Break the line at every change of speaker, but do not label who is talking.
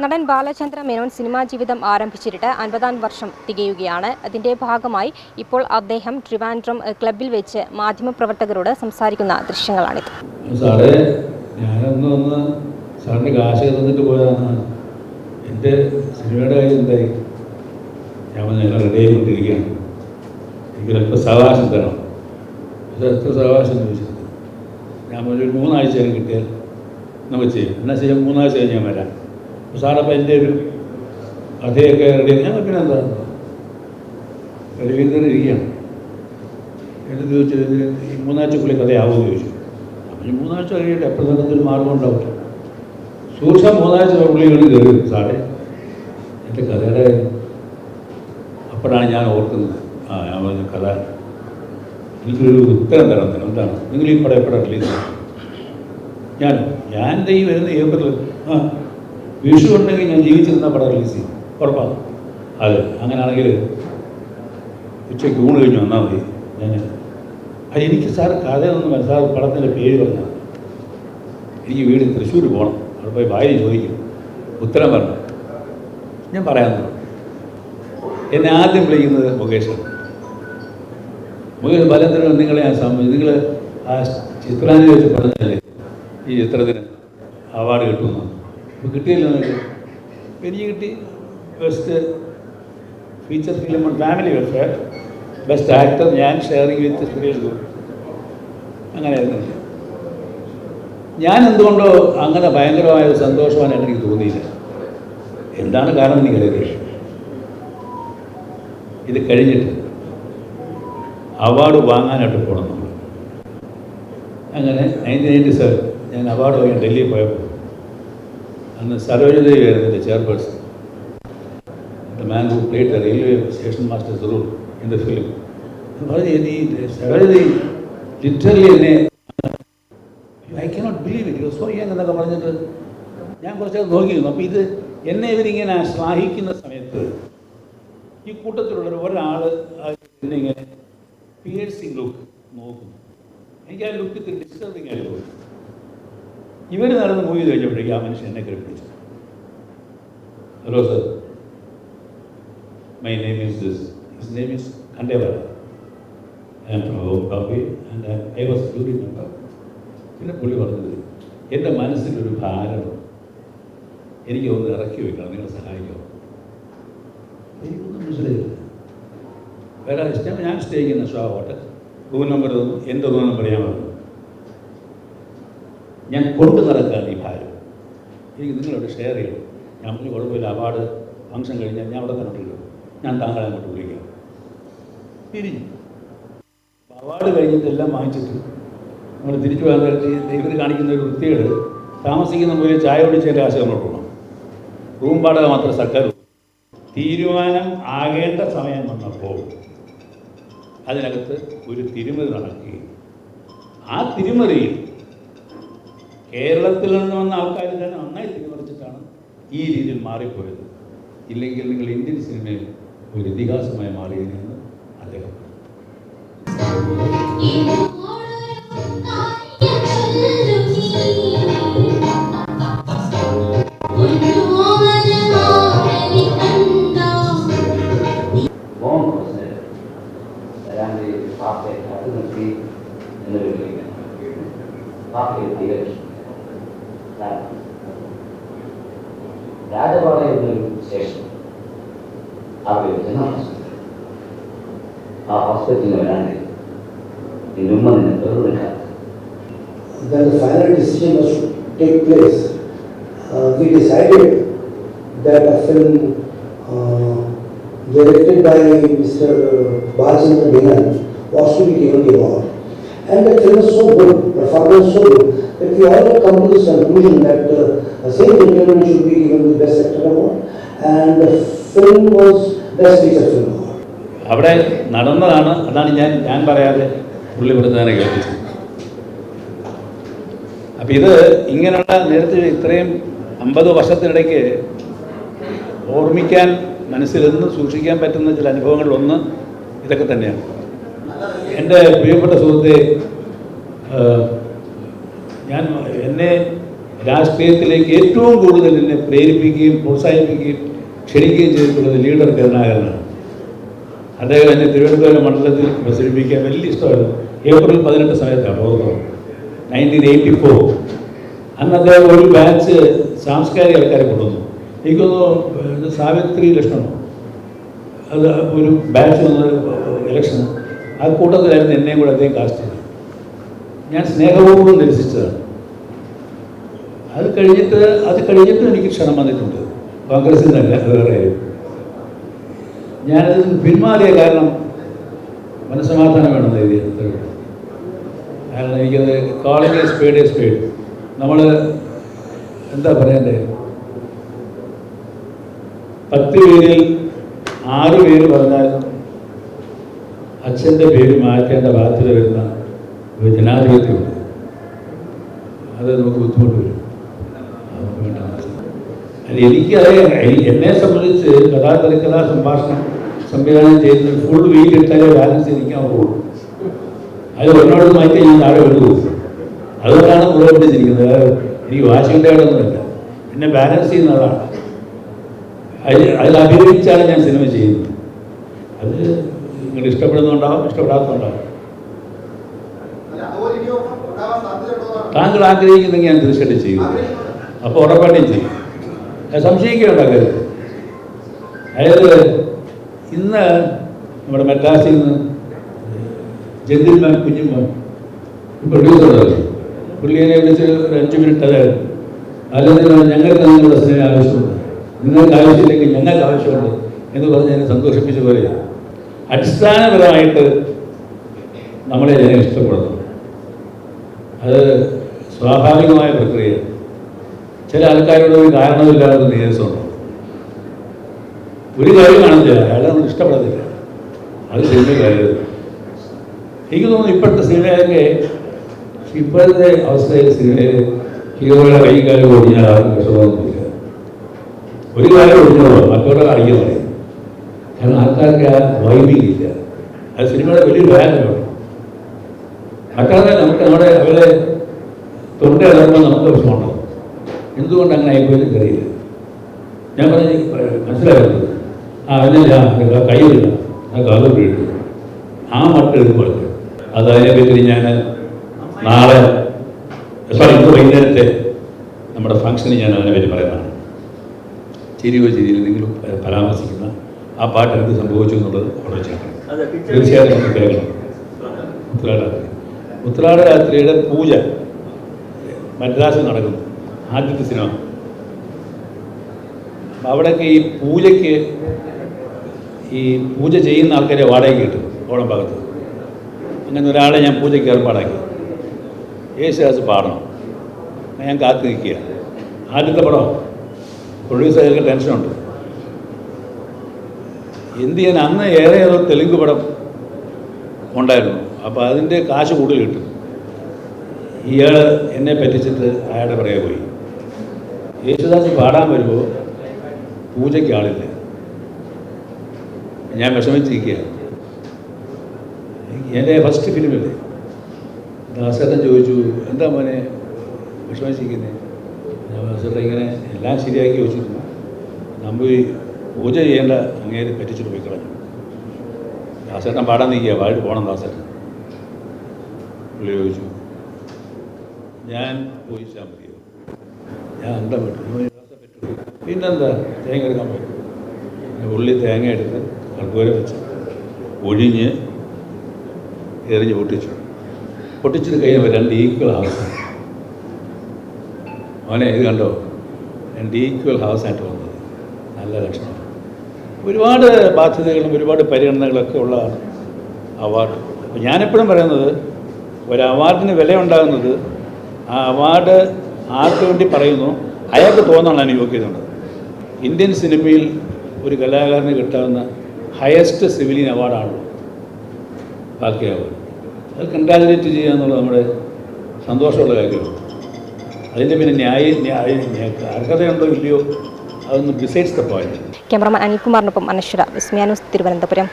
നടൻ ബാലചന്ദ്ര മേനോൻ സിനിമാ ജീവിതം ആരംഭിച്ചിട്ട് അൻപതാം വർഷം തികയുകയാണ്. അതിന്റെ ഭാഗമായി ഇപ്പോൾ അദ്ദേഹം ട്രിവാൻഡ്രം ക്ലബിൽ വെച്ച് മാധ്യമപ്രവർത്തകരോട് സംസാരിക്കുന്ന ദൃശ്യങ്ങളാണിത്.
സാറേ എന്റെ എന്തായി? ഞാൻ ഞാൻ ഒരു മൂന്നാഴ്ച കിട്ടിയാൽ നമുക്ക് ചെയ്യാം. എന്നാൽ ചെയ്യാം? മൂന്നാഴ്ച കഴിഞ്ഞ് ഞാൻ വരാം. സാറപ്പോൾ എന്റെ ഒരു കഥയൊക്കെ റെഡി ഞാൻ പിന്നെ എന്താ ചെയ്ത് ഇരിക്കുകയാണ്. എന്നിട്ട് ചോദിച്ചത് ഈ മൂന്നാഴ്ചക്കുള്ളിൽ കഥയാവുമെന്ന് ചോദിച്ചു. അപ്പം മൂന്നാഴ്ച കഴിയട്ടെ എപ്പോഴത്തെ ഒരു മാർഗം ഉണ്ടാവില്ല സൂക്ഷ്മ മൂന്നാഴ്ച ഉള്ളിൽ കയറി സാറേ. എന്റെ കഥയുടെ. അപ്പോഴാണ് ഞാൻ ഓർക്കുന്നത്. ആ ഞാൻ പറഞ്ഞ കഥ എനിക്കൊരു ഉത്തരം തരാൻ തരാം. എന്താണ്? നിങ്ങൾ ഈ പടം എപ്പോഴാണ് റിലീസ്? ഞാൻ ഞാൻ ഈ വരുന്ന ഏപ്രിൽ ആ വിഷു ഉണ്ടെങ്കിൽ ഞാൻ ജീവിച്ചിരുന്ന പടം റിലീസ് ചെയ്യും. ഉറപ്പാണ്. അതെ അങ്ങനെയാണെങ്കിൽ ഉച്ചയ്ക്ക് ഊണ് കഴിഞ്ഞ് വന്നാൽ മതി. ഞാൻ അത് എനിക്ക് സാർ കഥയൊന്നും മനസ്സിലാകും സാർ പടത്തിന്റെ പേര് പറഞ്ഞാൽ എനിക്ക് വീട് തൃശ്ശൂർ പോകണം അവിടെ പോയി ഭാര്യ ചോദിക്കും. ഉത്തരം പറഞ്ഞു. ഞാൻ പറയാൻ എന്നെ ആദ്യം വിളിക്കുന്നത് മുകേഷാണ്. മുകേഷ് ബലത്തിന് നിങ്ങളെ ഞാൻ സമ്മതിച്ചു നിങ്ങൾ ആ ചിത്രാഞ്ജലി വെച്ച് പറഞ്ഞല്ലേ ഈ ചിത്രത്തിന് അവാർഡ് കിട്ടുമെന്ന്. അപ്പോൾ കിട്ടിയല്ലോ നിങ്ങൾക്ക് എനിക്ക് കിട്ടി. Best feature film family welfare best actor ഞാൻ ഷെയറിങ് വിത്ത് സുരേഷ് ഗോപി അങ്ങനെയായിരുന്നു. ഞാൻ എന്തുകൊണ്ടോ അങ്ങനെ ഭയങ്കരമായ ഒരു സന്തോഷമാണ് എനിക്ക് തോന്നിയില്ല എന്താണ് കാരണം എനിക്കറിയില്ല. ഇത് കഴിഞ്ഞിട്ട് അവാർഡ് വാങ്ങാനായിട്ട് പോകണം നമ്മൾ. അങ്ങനെ നയന്റീൻ എയ്റ്റി സെവൻ ഞാൻ അവാർഡ് വാങ്ങി ഡൽഹിയിൽ പോയപ്പോൾ അന്ന് സരോജദേവി ആയിരുന്നു എന്റെ chairperson. The man who played the railway station master's role in the film പറഞ്ഞു നീ സരോജദേവി ലിറ്ററലി എന്നെ I cannot believe it so young എന്നൊക്കെ പറഞ്ഞിട്ട് ഞാൻ കുറച്ചൊക്കെ നോക്കിയിരുന്നു. അപ്പോൾ ഇത് എന്നെ ഇവരിങ്ങനെ ശ്ലാഹിക്കുന്ന സമയത്ത് ഈ കൂട്ടത്തിലുള്ള ഒരാൾ എന്നെ ഇങ്ങനെ പിയേഴ്സിംഗ് ലുക്ക് നോക്കുന്നു. എനിക്ക് ആ ലുക്ക് ഇത്തിരി ഡിസ്റ്റർബിങ് ആയിട്ട് തോന്നി ഇവർ നടന്ന് മൂവി കഴിഞ്ഞപ്പോഴേക്കും ആ മനുഷ്യൻ എന്നെ കയറി hello sir my name is this his name is കണ്ടേവർ. പിന്നെ പുള്ളി പറഞ്ഞത് എന്റെ മനസ്സിലൊരു ഭാരം. എനിക്ക് ഒന്ന് ഇറക്കി വെക്കണം. നിങ്ങൾ സഹായിക്കോ. എനിക്കൊന്നും മനസ്സിലായില്ല. വേറെ ഞാൻ സ്റ്റേ ചെയ്യുന്ന ഷോ ഹോട്ടൽ റൂം നമ്പർ എന്റെ റൂം നമ്പർ ഞാൻ പറഞ്ഞു? ഞാൻ കൊണ്ടു നടക്കുകയാണ് ഈ ഭാരം. എനിക്ക് നിങ്ങളോട് ഷെയർ ചെയ്യണം ഞാൻ പറഞ്ഞു കുഴപ്പമില്ല അവാർഡ് ഫംഗ്ഷൻ കഴിഞ്ഞാൽ ഞാൻ അവിടെ തന്നെ ഞാൻ താങ്കളെ അങ്ങോട്ട് വിളിക്കാം. തിരിഞ്ഞു. അവാർഡ് കഴിഞ്ഞിട്ടെല്ലാം വാങ്ങിച്ചിട്ട് നമ്മൾ തിരിച്ചു പോകാൻ ദൈവത്തിൽ കാണിക്കുന്ന ഒരു വൃത്തികേട് താമസിക്കുന്ന പോലെ ചായ കുടിച്ചതിന്റെ ആശയം അങ്ങോട്ട് പോകണം റൂം വാടക മാത്രം സർക്കാർ. തീരുമാനം ആകേണ്ട സമയം വന്നപ്പോൾ അതിനകത്ത് ഒരു തിരിമറി നടക്കുകയും ആ തിരിമറിയിൽ കേരളത്തിൽ നിന്ന് വന്ന ആൾക്കാർ തന്നെ നന്നായി തിരിമറിച്ചിട്ടാണ് ഈ രീതിയിൽ മാറിപ്പോയത്. ഇല്ലെങ്കിൽ നിങ്ങൾ ഇന്ത്യൻ സിനിമയിൽ ഒരു ഇതിഹാസമായി മാറിയതെന്ന് അദ്ദേഹം.
ಆಗೋದಿಲ್ಲ ಹಾಸ್ಪಿಟಲ್ ಆ ಹಾಸ್ಪಿಟಲ್ ಒಳಗೆ
Then the final decision was to take place. Uh, we decided that a film uh, directed by Mr. Balachandra Menon was to be given the award. And the film was so good, performance so good, that we all come to this conclusion that uh, the same gentleman should be given the Best Actor Award and the
അവിടെ നടന്നതാണ് അതാണ് ഞാൻ ഞാൻ പറയാതെ പുള്ളി പ്രധാന കേൾപ്പിച്ചത്. അപ്പം ഇത് ഇങ്ങനെയുള്ള നേരത്തെ ഇത്രയും അമ്പത് വർഷത്തിനിടയ്ക്ക് ഓർമ്മിക്കാൻ മനസ്സിലെന്ന് സൂക്ഷിക്കാൻ പറ്റുന്ന ചില അനുഭവങ്ങളിലൊന്ന് ഇതൊക്കെ തന്നെയാണ്. എന്റെ പ്രിയപ്പെട്ട സുഹൃത്തെ ഞാൻ എന്നെ രാഷ്ട്രീയത്തിലേക്ക് ഏറ്റവും കൂടുതൽ എന്നെ പ്രേരിപ്പിക്കുകയും പ്രോത്സാഹിപ്പിക്കുകയും ക്ഷണിക്കുകയും ചെയ്തിട്ടുള്ളത് ലീഡർ കരുണാകരനാണ്. അദ്ദേഹം എന്നെ തിരുവനന്തപുരം മണ്ഡലത്തിൽ പ്രസരിപ്പിക്കാൻ വലിയ ഇഷ്ടമായിരുന്നു. ഏപ്രിൽ പതിനെട്ട് സമയത്താണ് ഓർമ്മ നയന്റീൻ എയ്റ്റി ഫോർ അന്ന് അദ്ദേഹം ഒരു ബാച്ച് സാംസ്കാരിക ആൾക്കാരെ കൊണ്ടുവന്നു. എനിക്കൊന്ന് സാവിത്രി ലക്ഷ്മണോ അത് ഒരു ബാച്ച് വന്ന ഇലക്ഷൻ ആ കൂട്ടത്തിലായിരുന്നു എന്നെയും കൂടെ അദ്ദേഹം കാസ്റ്റ് ചെയ്തത്. ഞാൻ സ്നേഹപൂർവം നിരസിച്ചതാണ്. അത് കഴിഞ്ഞിട്ട് അത് കഴിഞ്ഞിട്ട് എനിക്ക് ക്ഷണം വന്നിട്ടുണ്ട്. കോൺഗ്രസിൽ വേറെ. ഞാനത് പിന്മാറിയ കാരണം മനസ്സമാധാനം വേണമെന്ന് എഴുതിയ കാരണം എനിക്കത് കോളിംഗ് എ സ്പീഡ് സ്പേഡ് നമ്മൾ എന്താ പറയണ്ടേ? പത്ത് പേരിൽ ആറ് പേര് പറഞ്ഞാൽ അച്ഛന്റെ പേര് മാറ്റേണ്ട ബാധ്യത വരുന്ന ഒരു ജനാധിപത്യമുണ്ട്. അത് നമുക്ക് ബുദ്ധിമുട്ട് വരും. എനിക്കറിയാം. എന്നെ സംബന്ധിച്ച് കഥാ തിരക്കഥാ സംഭാഷണം സംവിധാനം ചെയ്യുന്നത് ഫുൾ വീക്ക് ഇട്ടാലേ ബാലൻസ് ഇരിക്കാൻ പോകും അത് ഒന്നോട് മാറ്റി ഞാൻ താഴെ വിടുന്നു അതുകൊണ്ടാണ് പുറപ്പെട്ടിരിക്കുന്നത് എനിക്ക് വാശിയുണ്ടായിട്ടൊന്നുമില്ല എന്നെ ബാലൻസ് ചെയ്യുന്ന അതാണ് അതിൽ അതിൽ അഭിനയിച്ചാണ് ഞാൻ സിനിമ ചെയ്യുന്നത്. അത് നിങ്ങൾ ഇഷ്ടപ്പെടുന്നുണ്ടാവും ഇഷ്ടപ്പെടാത്തതുണ്ടാവും. താങ്കൾ ആഗ്രഹിക്കുന്നെങ്കിൽ ഞാൻ തീർച്ചയായിട്ടും ചെയ്യും. അപ്പോൾ ഉറപ്പായിട്ടും ചെയ്യും. അത് സംശയിക്കുകയുണ്ടോ കാര്യം. അതായത് ഇന്ന് നമ്മുടെ മദ്രാസിൽ നിന്ന് ജന്തിൽമാൻ കുഞ്ഞുമാൻ പ്രൊഡ്യൂസറല്ലേ പുള്ളിയെ വിളിച്ച് ഒരു അഞ്ച് മിനിറ്റ് അതായത് അല്ലെങ്കിൽ ഞങ്ങൾക്ക് നിങ്ങളുടെ സ്നേഹം ആവശ്യമുണ്ട്. നിങ്ങൾക്ക് ആവശ്യമില്ലെങ്കിൽ ഞങ്ങൾക്ക് ആവശ്യമുണ്ട് എന്ന് പറഞ്ഞ് എന്നെ സന്തോഷിപ്പിച്ച പോലെ അടിസ്ഥാനപരമായിട്ട് നമ്മളെ ജനങ്ങൾ ഇഷ്ടപ്പെടുന്നു. അത് സ്വാഭാവികമായ പ്രക്രിയ ചില ആൾക്കാരോട് ഒരു കാരണമില്ലാത്ത നീരസമുണ്ട് ഒരു കാര്യം കാണുന്നില്ല അയാളെ നമ്മൾ ഇഷ്ടപ്പെടത്തില്ല. അത് സിനിമ കാര്യം എനിക്ക് തോന്നുന്നു ഇപ്പോഴത്തെ സിനിമയൊക്കെ ഇപ്പോഴത്തെ അവസ്ഥയിൽ സിനിമയിൽ ഹീറോയുടെ കൈ കാലം ഒടിഞ്ഞാൽ ആർക്കും വിഷമമൊന്നുമില്ല. ഒരു കാര്യം ഒടിഞ്ഞോളൂ മറ്റവരുടെ കാണിക്കാൻ പറയും. കാരണം ആൾക്കാർക്ക് ആ വൈബിങ് ഇല്ല. അത് സിനിമയുടെ വലിയൊരു വേദനയാണ് മറ്റാതെ നമുക്ക് നമ്മുടെ അവരെ തൊണ്ട നമുക്ക് വിഷമമുണ്ടാവും എന്തുകൊണ്ട് അങ്ങനെ ആയിപ്പോയെന്ന് കയറിയില്ല ഞാൻ പറഞ്ഞു മനസ്സിലായത് ആ അതിനില്ല കയ്യില്ല ആ കാലം വീട്ടു ആ മട്ട് എടുക്കുമ്പോൾ അത് അതിനെപ്പറ്റി ഞാൻ നാളെ സോറി ഇന്ന് വൈകുന്നേരത്തെ നമ്മുടെ ഫങ്ഷന് ഞാൻ അതിനെപ്പറ്റി പറയുന്നതാണ്. ചിരിയോ ചിരിയിൽ നിങ്ങൾ പരാമർശിക്കുന്ന ആ പാട്ട് എന്ത് സംഭവിച്ചു എന്നുള്ളത് അവിടെ വെച്ചേക്കണം തീർച്ചയായിട്ടും നമുക്ക് കേൾക്കണം. ഉത്രാടരാത്രി. ഉത്രാടരാത്രിയുടെ പൂജ. മദ്രാസിൽ നടക്കുന്നു. ആദ്യത്തെ സിനിമ. അവിടെയൊക്കെ ഈ പൂജയ്ക്ക് ഈ പൂജ ചെയ്യുന്ന ആൾക്കാരെ വാടകയ്ക്ക് കിട്ടും ഓണം ഭാഗത്ത്. അങ്ങനെ ഒരാളെ ഞാൻ പൂജയ്ക്ക് ഏർപ്പാടാക്കി. യേശുദാസ് പാടണം. ഞാൻ കാത്തു നിൽക്കുക. ആദ്യത്തെ പടം പ്രൊഡ്യൂസർക്ക് ടെൻഷനുണ്ട് എന്ത് ചെയ്യാൻ അന്ന് ഏറെ ഏതോ തെലുങ്ക് പടം ഉണ്ടായിരുന്നു. അപ്പോൾ അതിന്റെ കാശ് കൂടുതൽ കിട്ടും. ഇയാൾ എന്നെ പറ്റിച്ചിട്ട് അയാളുടെ പറയാ പോയി. യേശുദാസ് പാടാൻ വരുമ്പോൾ പൂജയ്ക്ക് ആളില്ല? ഞാൻ വിഷമിച്ചിരിക്കുക എന്റെ ഫസ്റ്റ് ഫിലിമല്ലേ ദാസേട്ടൻ ചോദിച്ചു എന്താ മോനെ വിഷമിച്ചിരിക്കുന്നത് ഞാൻ ദാസേട്ടൻ ഇങ്ങനെ എല്ലാം ശരിയാക്കി വെച്ചിരുന്നു. നമ്മൾ പൂജ ചെയ്യേണ്ട അങ്ങേര് പറ്റിച്ചിട്ട് പോയി കളഞ്ഞു. ദാസേട്ടൻ പാടാൻ നിൽക്കുക പാടി പോകണം ദാസേട്ടൻ. പുള്ളി ചോദിച്ചു ഞാൻ ചോദിച്ചാൽ മതിയോ ഞാൻ എന്താ പറ്റും? പിന്നെന്താ? തേങ്ങ എടുക്കാൻ പറ്റും ഉള്ളി തേങ്ങ എടുത്ത് കർപ്പൂര വെച്ച് ഒഴിഞ്ഞ് എറിഞ്ഞ് പൊട്ടിച്ചു. പൊട്ടിച്ചിട്ട് കഴിഞ്ഞപ്പോൾ രണ്ട് ഈക്വൽ ഹൗസ് മോനെ ഇത് കണ്ടോ? രണ്ട് ഈക്വൽ ഹൗസായിട്ട് വന്നത്. നല്ല ലക്ഷണം. ഒരുപാട് ബാധ്യതകളും ഒരുപാട് പരിഗണനകളൊക്കെ ഉള്ള അവാർഡ് അപ്പോൾ ഞാനെപ്പോഴും പറയുന്നത് ഒരു അവാർഡിന് വിലയുണ്ടാകുന്നത് ആ അവാർഡ് ആർക്ക് വേണ്ടി പറയുന്നു? അയാൾക്ക് തോന്നാണ് യോഗ്യതയുണ്ട്. ഇന്ത്യൻ സിനിമയിൽ ഒരു കലാകാരന് കിട്ടാവുന്ന ഹയസ്റ്റ് സിവിലിയൻ അവാർഡാണ് ബാക്കി അവാർഡ് അത് കൺഗ്രാജുലേറ്റ് ചെയ്യുക എന്നുള്ളത് നമ്മുടെ സന്തോഷമുള്ള കാര്യമാണ്. അതിന്റെ പിന്നെ ന്യായ അർഹതയുണ്ടോ ഇല്ലയോ അതൊന്നും ബിസൈഡ്സ് ദ പോയിന്റ്
ക്യാമറമാൻ അനിൽകുമാറിനൊപ്പം അനശ്വര. വിസ്മിയാനൂസ് തിരുവനന്തപുരം.